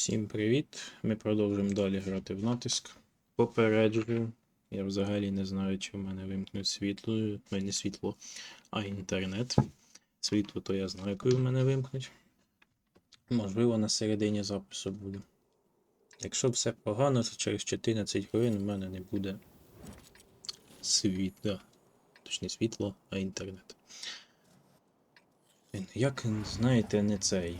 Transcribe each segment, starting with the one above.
Всім привіт! Ми продовжуємо далі грати в натиск. Попереджую. Я взагалі не знаю, чи в мене вимкнуть світло. в мене не світло, а інтернет. Світло то я знаю, коли в мене вимкнуть. Можливо, на середині запису буде. Якщо все погано, то через 14 хвилин в мене не буде світла. Точніше світло, а інтернет. Як, знаєте, не цей.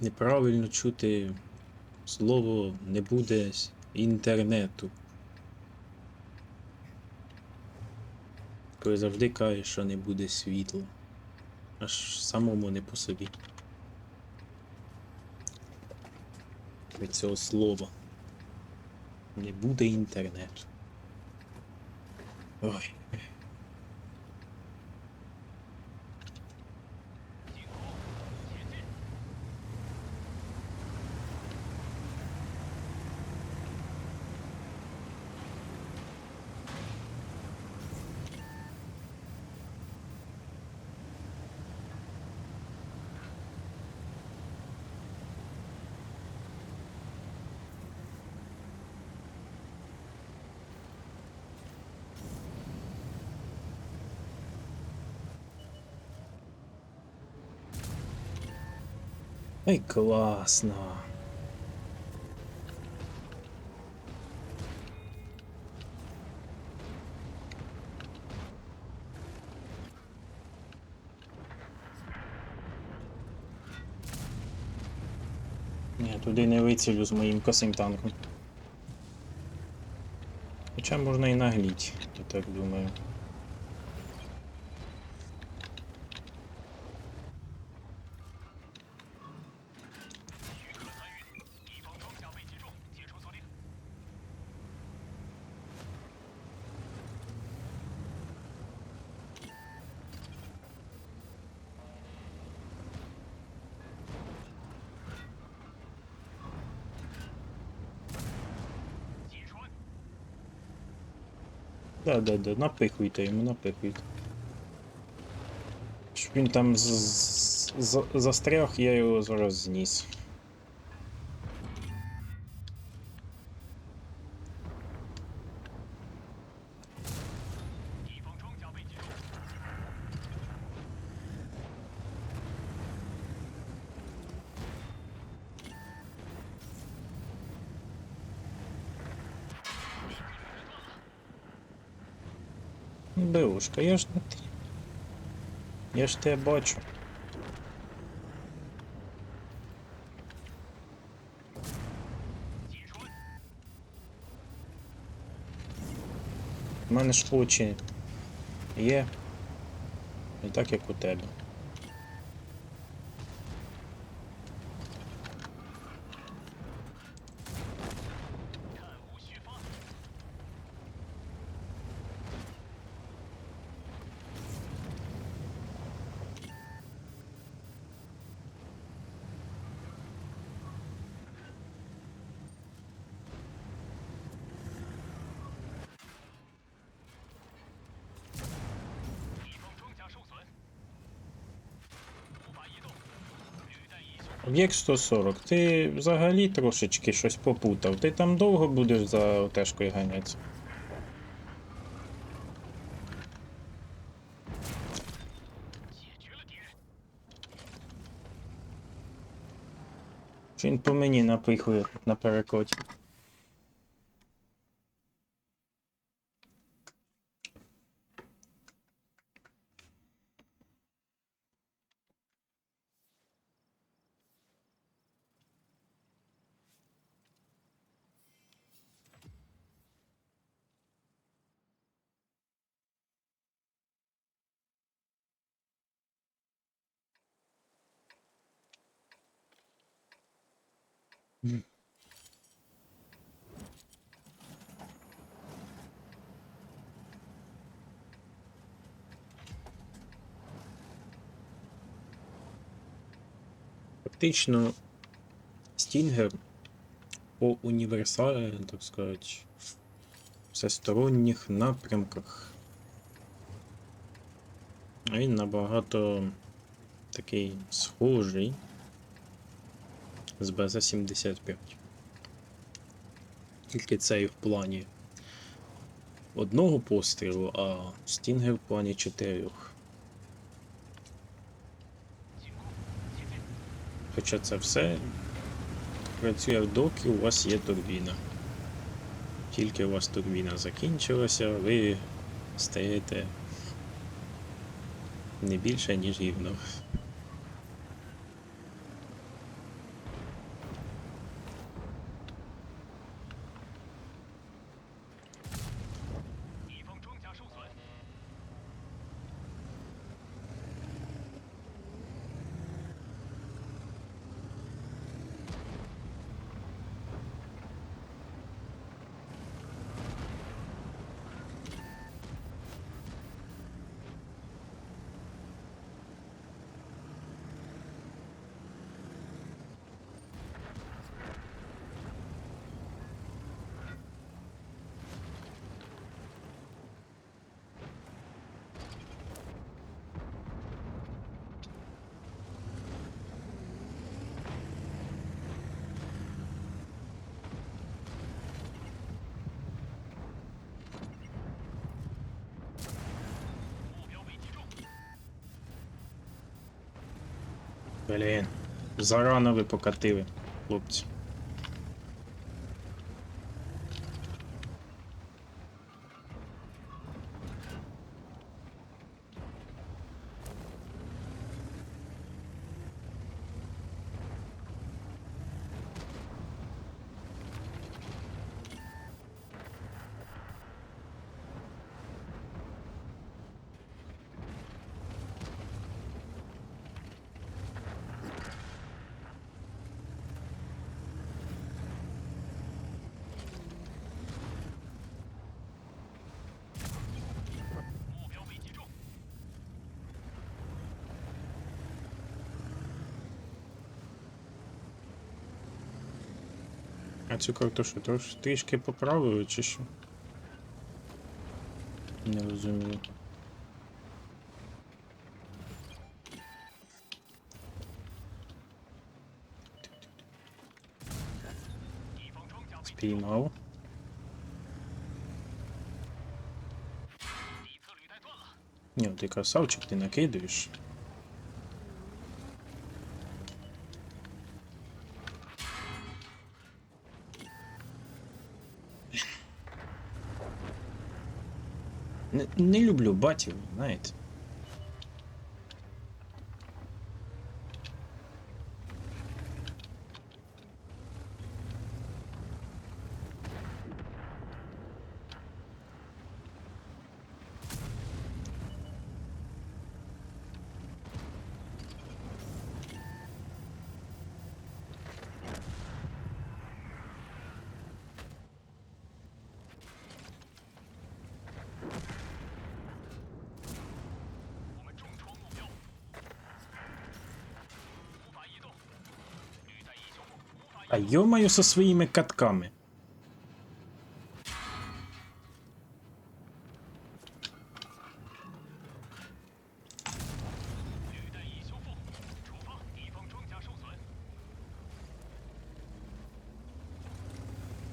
Неправильно чути слово не буде інтернету. Коли завжди кажеш, що не буде світла. Аж самому не по собі. Від цього слова. Не буде інтернету. Ой. Ой, класно. Ні, туди не вицілю з моїм косим танком. Хоча можна і нагліть, я так думаю. Да, да, да, напихуйте йому, напихуйте. Щоб він там з- з- застряг, я його зараз зніс. Беушка, я ж не ти. Я ж тебе бачу. У мене ж очі є. Не так, як у тебе. Об'єкт 140, ти взагалі трошечки щось попутав. Ти там довго будеш за отешкою ганятися? Чи він по мені напихує на перекоті? Фактично, Стінгер по універсалі, так сказати, всесторонніх напрямках. Він набагато такий схожий з БЗ-75. Тільки цей в плані одного пострілу, а Стінгер в плані чотирьох. Хоча це все працює доки у вас є турбіна. Тільки у вас турбіна закінчилася, ви стаєте не більше, ніж гівно. Блін, зарано ви покатили, хлопці. А цю карту що, трош, трішки поправили чи що? Не розумію. Спіймав. Ні, ти красавчик, ти накидаєш. Не, не люблю батів, знаєте. А йомаю со своїми катками.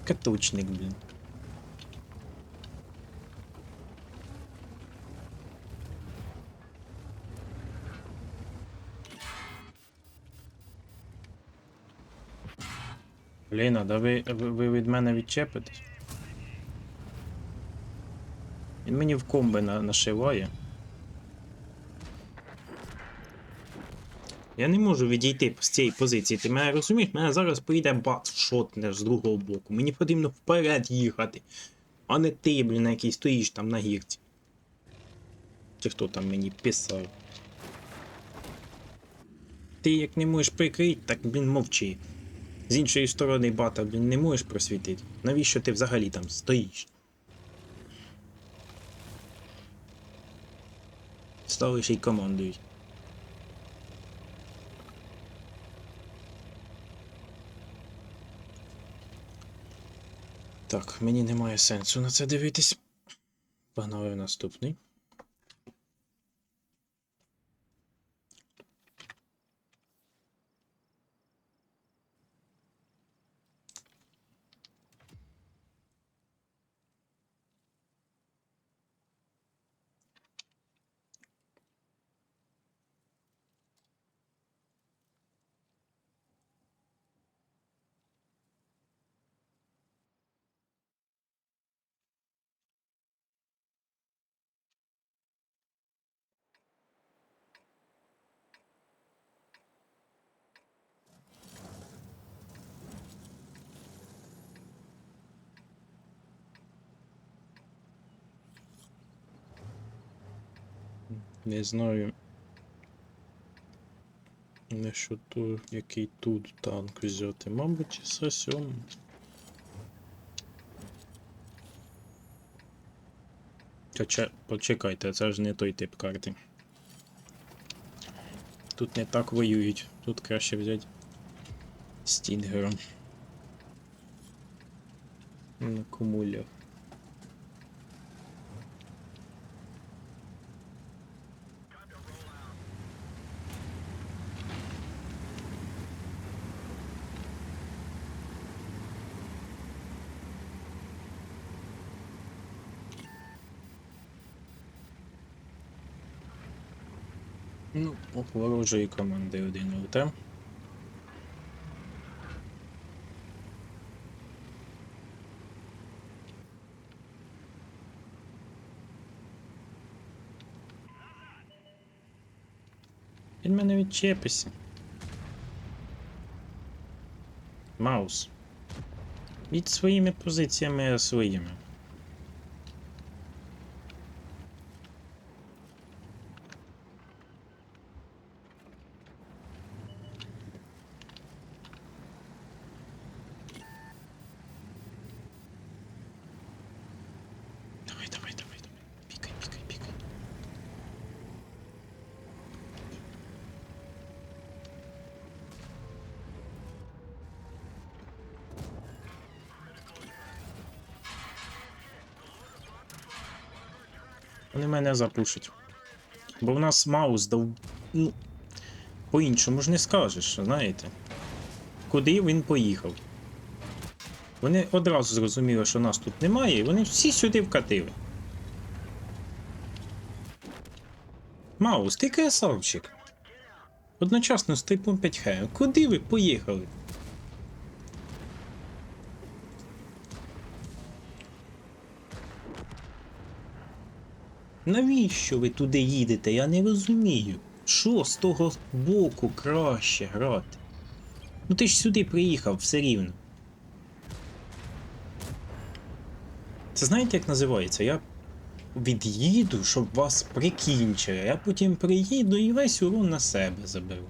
Каточник, блін. Блін, а да ви, ви, від мене відчепитесь? Він мені в комби на, нашиває. Я не можу відійти з цієї позиції. Ти мене розумієш? Мене зараз поїде бат шотне з другого боку. Мені потрібно вперед їхати. А не ти, блін, який стоїш там на гірці. Чи хто там мені писав? Ти як не можеш прикрити, так блін мовчи. З іншої сторони бата, блін, не можеш просвітити. Навіщо ти взагалі там стоїш? Ставиш і командують. Так, мені немає сенсу на це дивитись. Погнали наступний. Не знаю. Не що то, який тут танк взяти. Мабуть, СА-7. Хоча, почекайте, це ж не той тип карти. Тут не так воюють. Тут краще взяти Стінгера. На кумулях. Ну, ворожої команди один ЛТ. Він мене відчепися. Маус. Від своїми позиціями, своїми. Вони мене запушать. Бо в нас маус дав. Ну, по-іншому ж не скажеш, знаєте. Куди він поїхав? Вони одразу зрозуміли, що нас тут немає, і вони всі сюди вкатили. Маус, ти красавчик. Одночасно з типом 5Х. Куди ви поїхали? Навіщо ви туди їдете? Я не розумію. Що з того боку краще грати? Ну ти ж сюди приїхав все рівно. Це знаєте, як називається? Я від'їду, щоб вас прикінчили, я потім приїду і весь урон на себе заберу.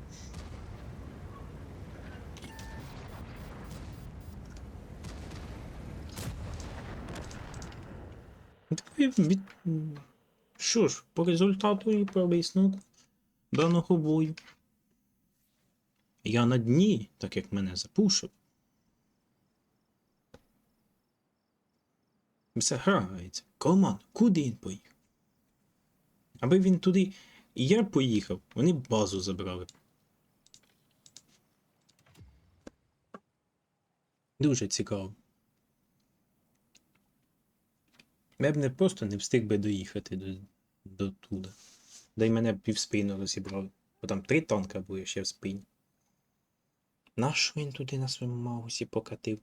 Від... Що ж, по результату і по висновку даного бою. Я на дні, так як мене запушив. Все грається. Команд, куди він поїхав? Аби він туди і я поїхав, вони б базу забрали. Дуже цікаво. Я б не просто не встиг би доїхати до, до туди. Да й мене б півспину розібрали. Бо там три танка були ще в спині. Нащо він туди на своєму маусі покатив?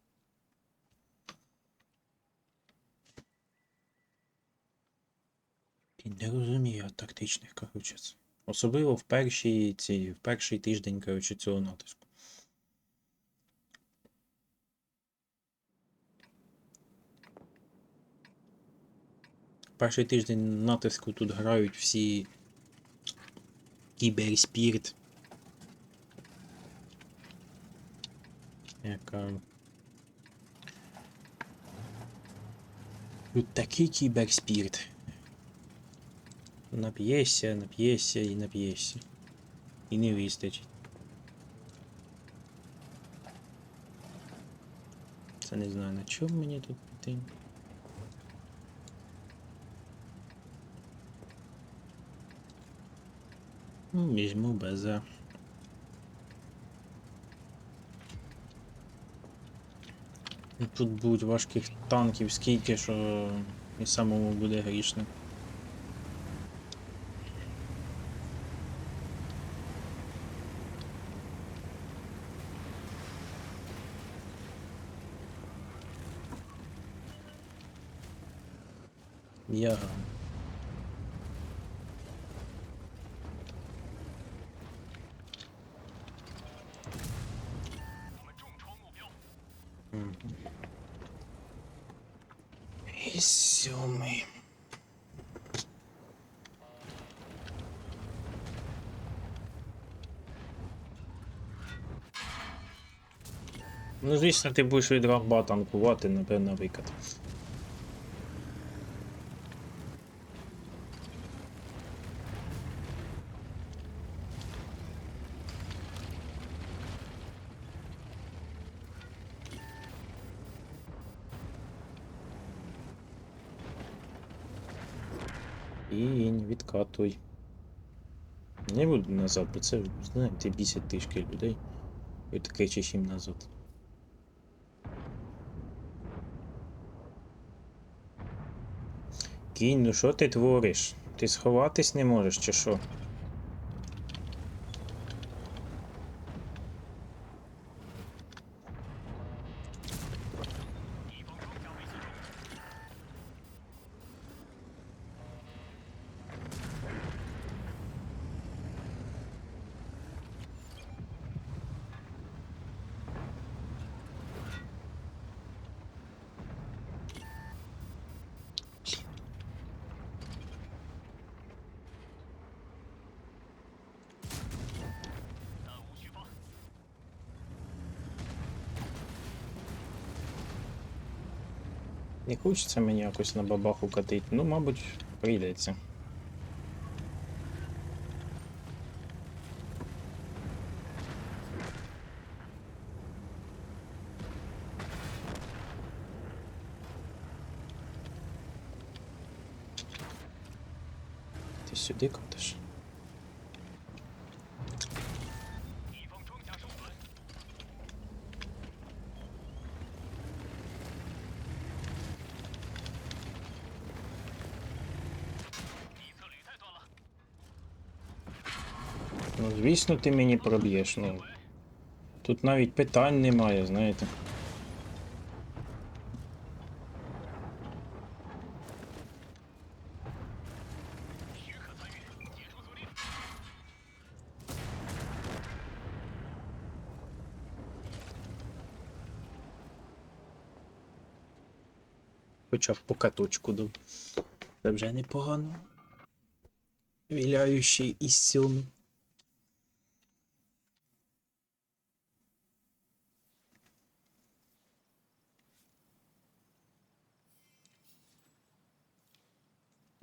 І не розумію тактичних, коротше. Особливо в першій, ці, в перший тиждень, коротше, цього натиску. Перший тиждень натиску тут грають всі кіберспірт. Яка. Тут такий кіберспірт. Нап'єшся, нап'єшся і нап'єшся. І не вистачить. Це не знаю, на чому мені тут піти. Ну, візьму БЗ. Ну, Тут будуть важких танків скільки, що і самому буде грішно. Я. Ну, звісно, ти будеш від рамба танкувати, напевно, викат. Інь, відкатуй. Не буду назад, бо це, знаєте, бісять тишки людей. І таке чищим назад. Кінь, ну що ти твориш? Ти сховатись не можеш, чи що? Не хочеться мені якось на бабаху катити. Ну, мабуть, прийдеться. Ти сюди катиш? Ну, звісно, ти мені проб'єш, ну. Тут навіть питань немає, знаєте. Хоча б по каточку дав. Це вже непогано. Віляючий із сьомий.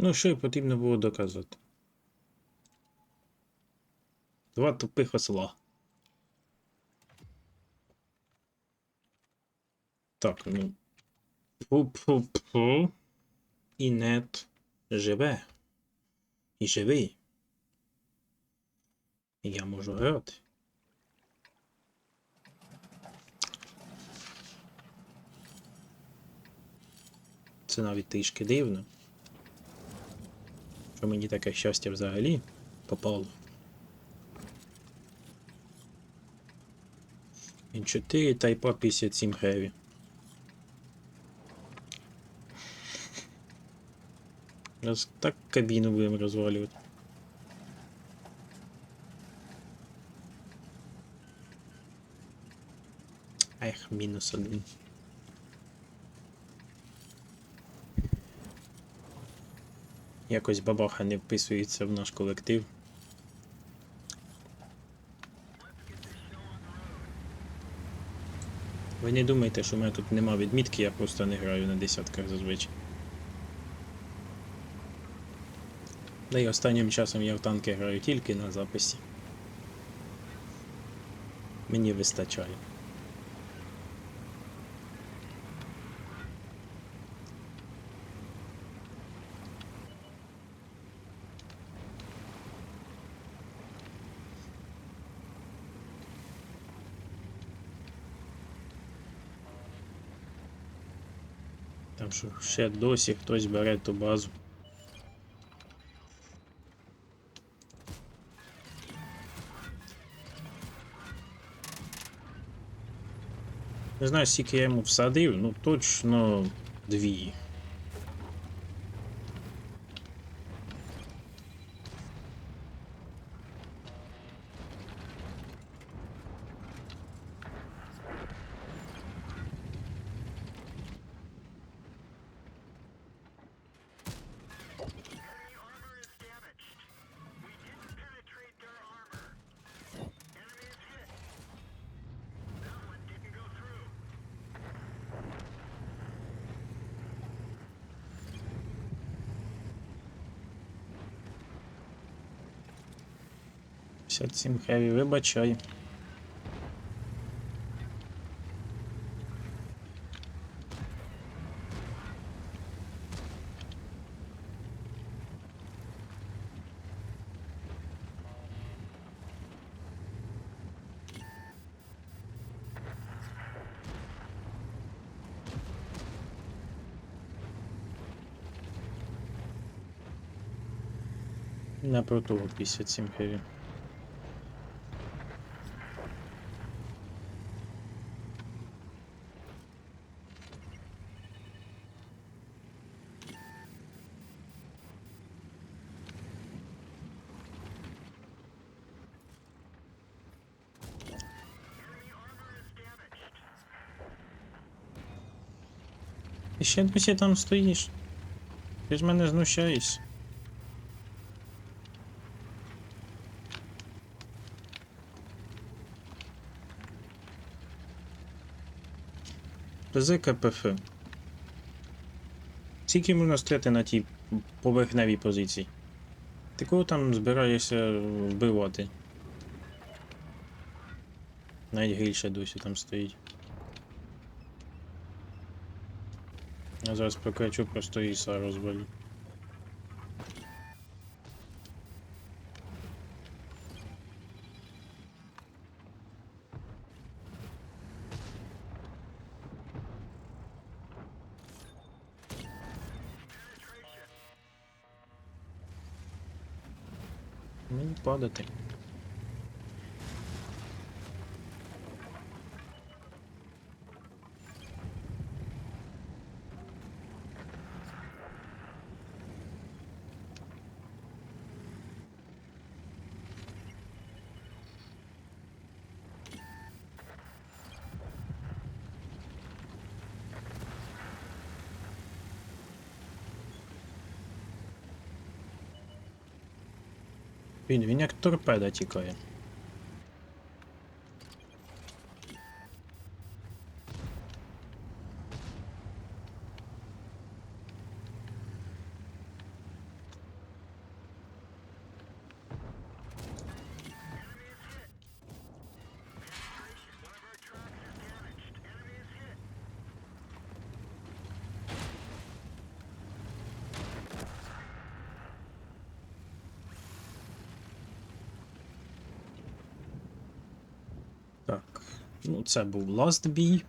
Ну, що й потрібно було доказати. Два тупих осла. Так, ну. Пу-пу-пу. І нет живе. І живий. І я можу грати. Це навіть трішки дивно. Що мені таке щастя взагалі попало. І 4 тайпа 57 гривень. Раз так кабіну будемо розвалювати. Ех, мінус один. Якось бабаха не вписується в наш колектив. Ви не думайте, що в мене тут нема відмітки, я просто не граю на десятках зазвичай. Да й останнім часом я в танки граю тільки на записі. Мені вистачає. Там що ще досі хтось бере ту базу. Не знаю, скільки я йому всадив, ну точно дві. 57 хеві, вибачай. Не про того 57 хеві. Ще досі там стоїш. Ти ж мене знущаєшся. Без КПФ. Скільки можна стояти на тій поверхневій позиції? Ти кого там збираєшся вбивати? Навіть гільше досі там стоїть. Я зараз прокачу просто іса розвалю. Мені падати. Він, він як торпеда тікає. Так, ну це був last бій.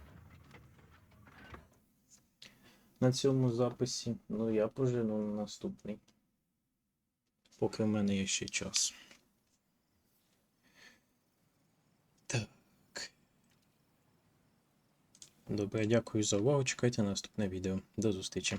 На цьому записі. Ну, я пожену на наступний. Поки в мене є ще час. Так. Добре, дякую за увагу. Чекайте на наступне відео. До зустрічі.